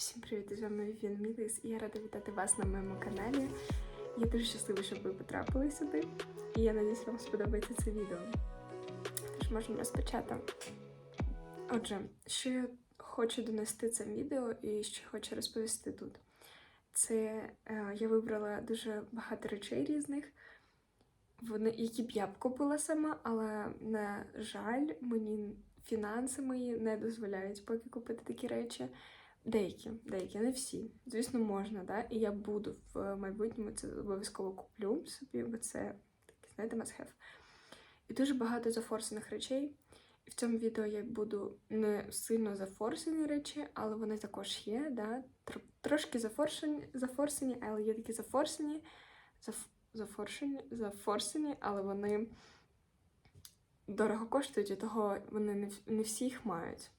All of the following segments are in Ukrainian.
Всім привіт! З вами Вівіан Міліс і я рада вітати вас на моєму каналі. Я дуже щаслива, щоб ви потрапили сюди. І я надіюсь, вам сподобається це відео. Тож можемо розпочати. Отже, що я хочу донести цим відео і що хочу розповісти тут. Це е, я вибрала дуже багато речей різних, вони, які б я б купила сама, але, на жаль, мені фінанси мої не дозволяють поки купити такі речі. Деякі, деякі, не всі. Звісно, можна, да? і я буду в майбутньому це обов'язково куплю собі, бо це таке, знаєте, must have. І дуже багато зафорсених речей. І в цьому відео я буду не сильно зафорсені речі, але вони також є, да? Тр- трошки зафорсені, зафорсені, але є такі зафорсені, заф, зафорсені, зафорсені, але вони дорого коштують, і того вони не, не всі їх мають.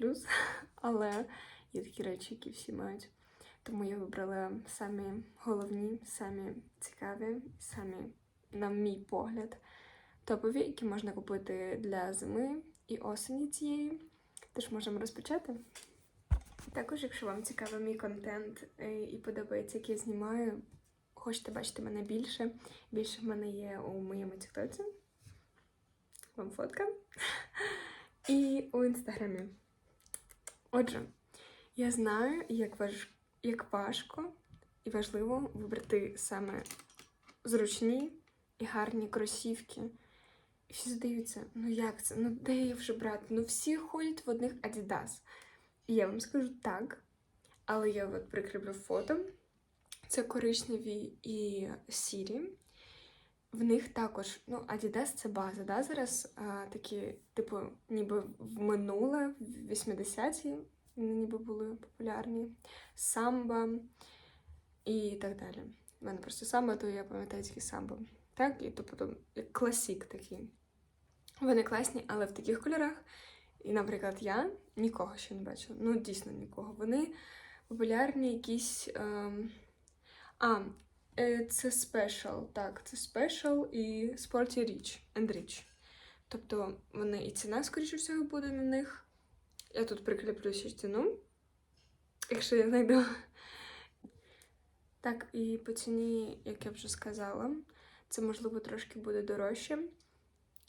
Плюс, але є такі речі, які всі мають. Тому я вибрала самі головні, самі цікаві, самі, на мій погляд, топові, які можна купити для зими і осені цієї. Тож можемо розпочати. Також, якщо вам цікавий мій контент е, і подобається, як я знімаю, хочете бачити мене більше, більше в мене є у моєму тіктоці. Вам фотка. І у інстаграмі. Отже, я знаю, як, важ... як важко і важливо вибрати саме зручні і гарні кросівки. І всі здаються, ну як це? Ну де їх вже брати? Ну всі ходять в одних Adidas. І я вам скажу так, але я от прикріплю фото. Це коричневі і сірі. В них також, ну, Adidas це база, да, зараз а, такі, типу, ніби в минуле, в 80-ті вони ніби були популярні. Самба і так далі. У мене просто самба, то я пам'ятаю тільки самбо. Так, і то як класік такий. Вони класні, але в таких кольорах. І, наприклад, я нікого ще не бачила. Ну, дійсно нікого. Вони популярні якісь. Ем... А, Е, Це Special, так, це Special і Sporty Rich and Rich. Тобто вони і ціна, скоріше всього, буде на них. Я тут прикріплю ще ціну, якщо я знайду. Так, і по ціні, як я вже сказала, це можливо трошки буде дорожче,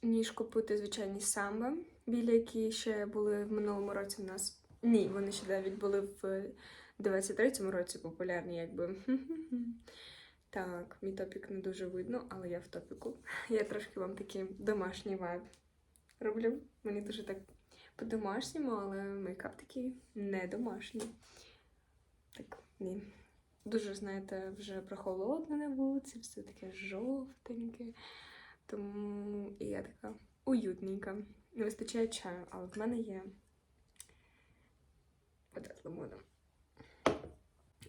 ніж купити звичайні самби, білі, які ще були в минулому році у нас. Ні, вони ще навіть були в 23-му році популярні, якби. Так, мій топік не дуже видно, але я в топіку. Я трошки вам такий домашній вайб роблю. Мені дуже так по-домашньому, але мейкап такий не домашній. Так, ні. Дуже, знаєте, вже прохолодно на вулиці, все таке жовтеньке. Тому і я така уютненька. Не вистачає чаю, але в мене є вода з лимоном.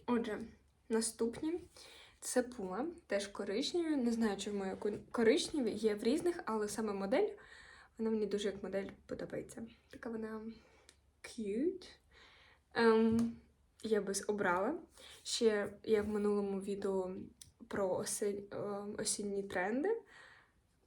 Отже, наступні. Це пума, теж коричневі. Не знаю, чому я коричневі, є в різних, але саме модель, вона мені дуже як модель подобається. Така вона cute. Ем, я би обрала. Ще я в минулому відео про осінь, осінні тренди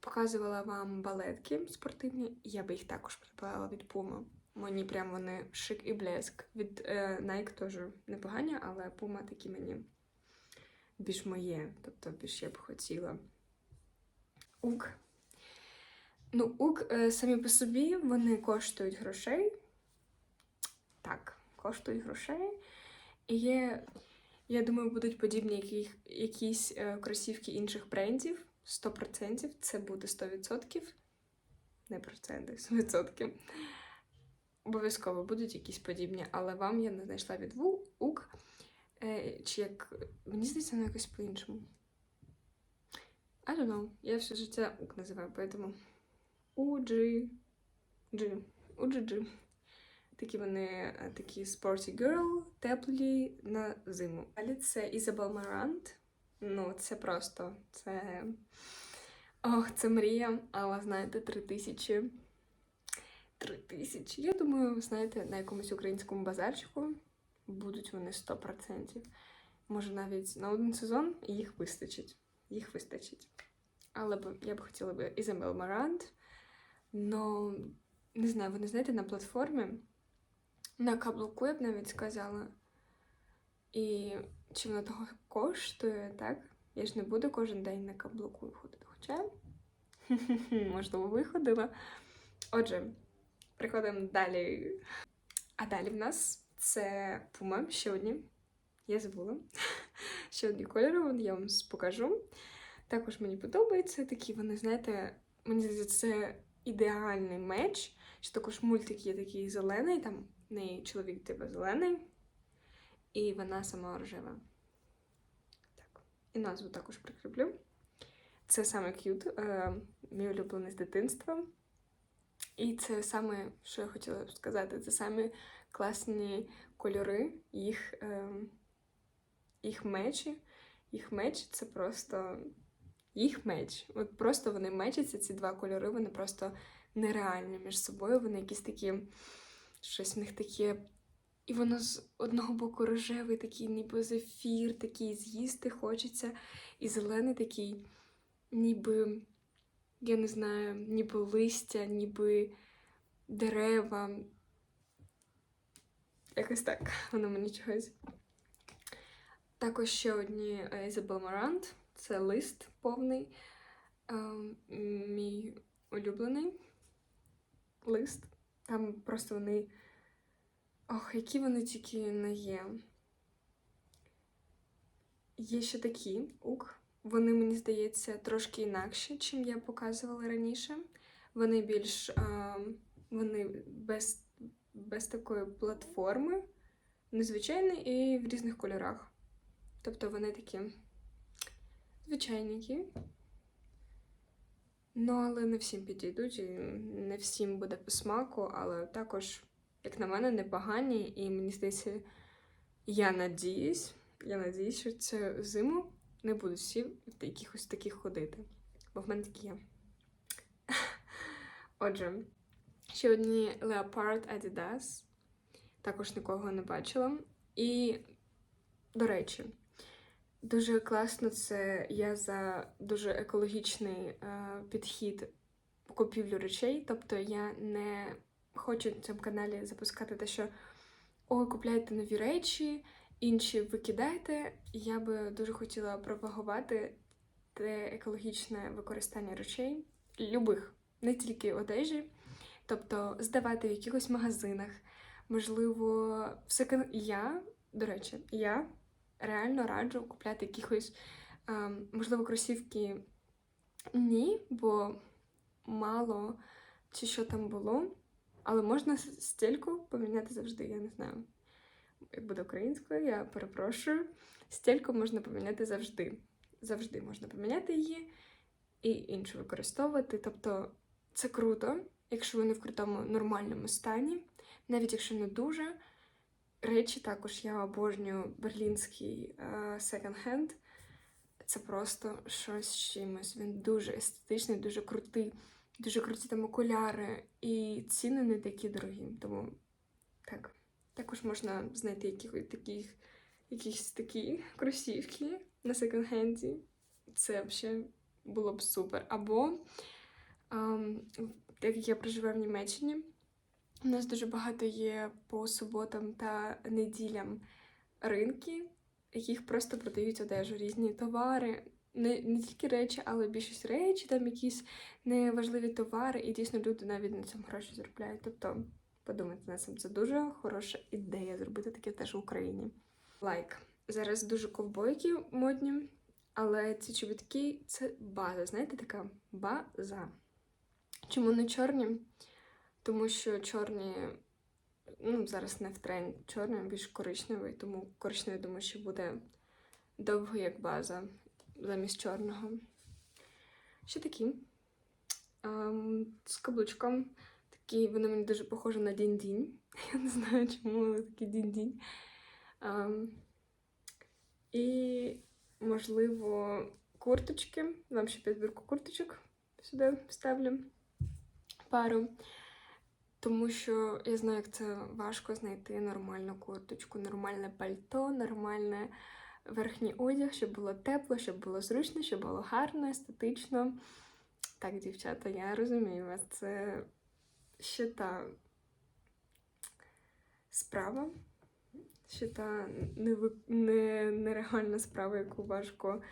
показувала вам балетки спортивні. Я би їх також придбала від Puma. Мені прям вони шик і блеск. Від е, Nike теж непогані, але Puma такі мені більш моє, тобто більш я б хотіла. Ук. Ну, ук е, самі по собі вони коштують грошей. Так, коштують грошей. І є, я думаю, будуть подібні яких, якісь е, кросівки інших брендів. 100%. Це буде 100%. Не проценти, 100%. Обов'язково будуть якісь подібні, але вам я не знайшла від ук. Е, чи як. Мені здається, воно якось по-іншому. I don't know. Я все життя ук називаю, поэтому Уджи. Джи. Уджи-джи. Такі вони е, такі sporty girl, теплі на зиму. Далі це Ізабел Марант. Ну, це просто це. Ох, це мрія, але знаєте, три тисячі. Три тисячі. Я думаю, знаєте, на якомусь українському базарчику будуть вони 100%. Може, навіть на один сезон їх вистачить. Їх вистачить. Але я б хотіла б Ізабел Марант. Но не знаю, вони знаєте, на платформі на каблуку, я б навіть сказала. І чи воно того коштує, так? Я ж не буду кожен день на каблуку ходити. Хоча, можливо, виходила. Отже, приходимо далі. А далі в нас це пума ще одні. Я забула. Ще одні кольори, я вам покажу. Також мені подобається. Такі вони, знаєте, мені здається, це ідеальний меч. Що також мультик є такий зелений, там в неї чоловік типу зелений, і вона сама рожева. Так. І назву також прикріплю. Це саме к'ют, е, мій улюблений з дитинства. І це саме, що я хотіла б сказати, це саме класні кольори, їх, е, їх мечі. Їх меч це просто їх меч. От просто вони мечаться, ці два кольори, вони просто нереальні між собою. Вони якісь такі, щось в них таке. І воно з одного боку рожевий, такий, ніби зефір, такий з'їсти хочеться. І зелений такий, ніби, я не знаю, ніби листя, ніби дерева. Якось так, воно мені чогось. Також ще одні Ізабел Марант. Це лист повний. Ем, мій улюблений лист. Там просто вони. Ох, які вони тільки не є. Є ще такі ук. Вони, мені здається, трошки інакші, чим я показувала раніше. Вони більш а, вони без, без такої платформи, незвичайні і в різних кольорах. Тобто вони такі звичайники. Ну, але не всім підійдуть, і не всім буде по смаку, але також, як на мене, непогані. І мені здається, я надіюсь, я надіюсь, що цю зиму не будуть всі в якихось таких ходити. Бо в мене такі є. Отже, ще одні Leopard Adidas. Також нікого не бачила. І, до речі, Дуже класно це я за дуже екологічний е, підхід купівлю речей. Тобто я не хочу на цьому каналі запускати те, що ой, купляйте нові речі, інші викидайте. Я би дуже хотіла пропагувати те екологічне використання речей, любих, не тільки одежі, тобто здавати в якихось магазинах. Можливо, все я, до речі, я реально раджу купляти якихось, можливо, кросівки ні, бо мало чи що там було. Але можна стільку поміняти завжди, я не знаю. Як буде українською, я перепрошую. Стільку можна поміняти завжди. Завжди можна поміняти її і іншу використовувати. Тобто це круто, якщо вони в крутому нормальному стані, навіть якщо не дуже. Речі також я обожнюю берлінський секонд-хенд. Це просто щось з чимось. Він дуже естетичний, дуже крутий, дуже круті там окуляри, і ціни не такі дорогі. Тому так. Також можна знайти якихось таких, якісь такі кросівки на секонд-хенді. Це взагалі було б супер. Або, ем, так як я проживаю в Німеччині. У нас дуже багато є по суботам та неділям ринки, яких просто продають одежу, різні товари. Не не тільки речі, але більшість речі, там якісь неважливі товари, і дійсно люди навіть на цьому гроші заробляють. Тобто, подумайте на цим, це дуже хороша ідея зробити таке теж в Україні. Лайк. Like. Зараз дуже ковбойки модні, але ці чобітки це база. Знаєте, така база. Чому не чорні? тому що чорні, ну, зараз не в тренд, чорний, більш коричневий, тому коричневий, думаю, що буде довго як база замість чорного. Ще такі. Um, з каблучком. Такі, вони мені дуже похожі на дінь-дінь. Я не знаю, чому вони такі дінь-дінь. Um, і, можливо, курточки. Вам ще підбірку курточок сюди ставлю пару. Тому що я знаю, як це важко знайти нормальну курточку, нормальне пальто, нормальне верхній одяг, щоб було тепло, щоб було зручно, щоб було гарно, естетично. Так, дівчата, я розумію вас. Це ще та справа, що та не... нереальна справа, яку важко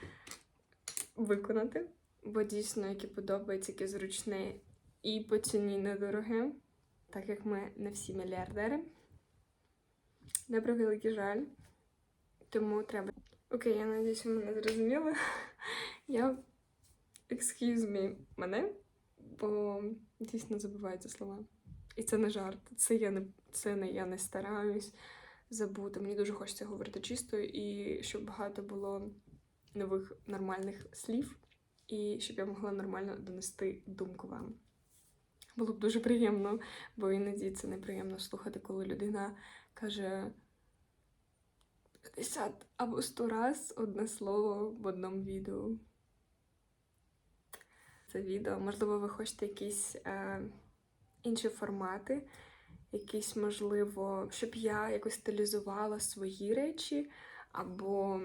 виконати, бо дійсно, яке подобається, яке зручне і по ціні недороге, так як ми не всі мільярдери. На превеликий жаль, тому треба. Окей, я надіюсь, ви мене зрозуміли. Я excuse me мене, бо дійсно забуваються слова. І це не жарт. Це я не це не я не стараюсь забути. Мені дуже хочеться говорити чисто і щоб багато було нових нормальних слів, і щоб я могла нормально донести думку вам. Було б дуже приємно, бо іноді це неприємно слухати, коли людина каже 50 або 100 раз одне слово в одному відео. Це відео. Можливо, ви хочете якісь е, інші формати, якісь, можливо, щоб я якось стилізувала свої речі, або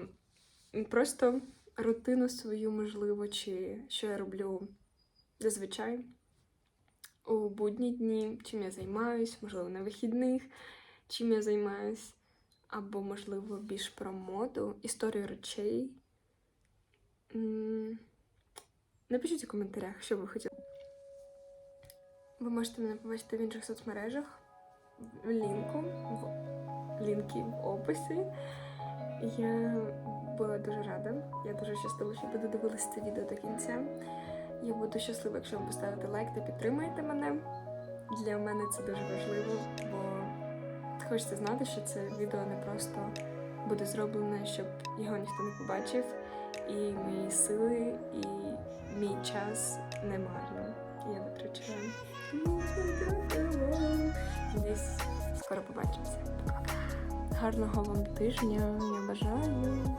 просто рутину свою, можливо, чи що я роблю зазвичай у будні дні, чим я займаюсь, можливо, на вихідних, чим я займаюсь, або, можливо, більш про моду, історію речей. Напишіть у коментарях, що ви хотіли. Ви можете мене побачити в інших соцмережах, в лінку, в лінки в описі. Я була дуже рада. Я дуже щаслива, що ви додивилися це відео до кінця. Я буду щаслива, якщо ви поставите лайк та підтримаєте мене. Для мене це дуже важливо, бо хочеться знати, що це відео не просто буде зроблене, щоб його ніхто не побачив, і мої сили, і мій час не марно. Я витрачаю. Десь скоро побачимося. Гарного вам тижня. Я бажаю.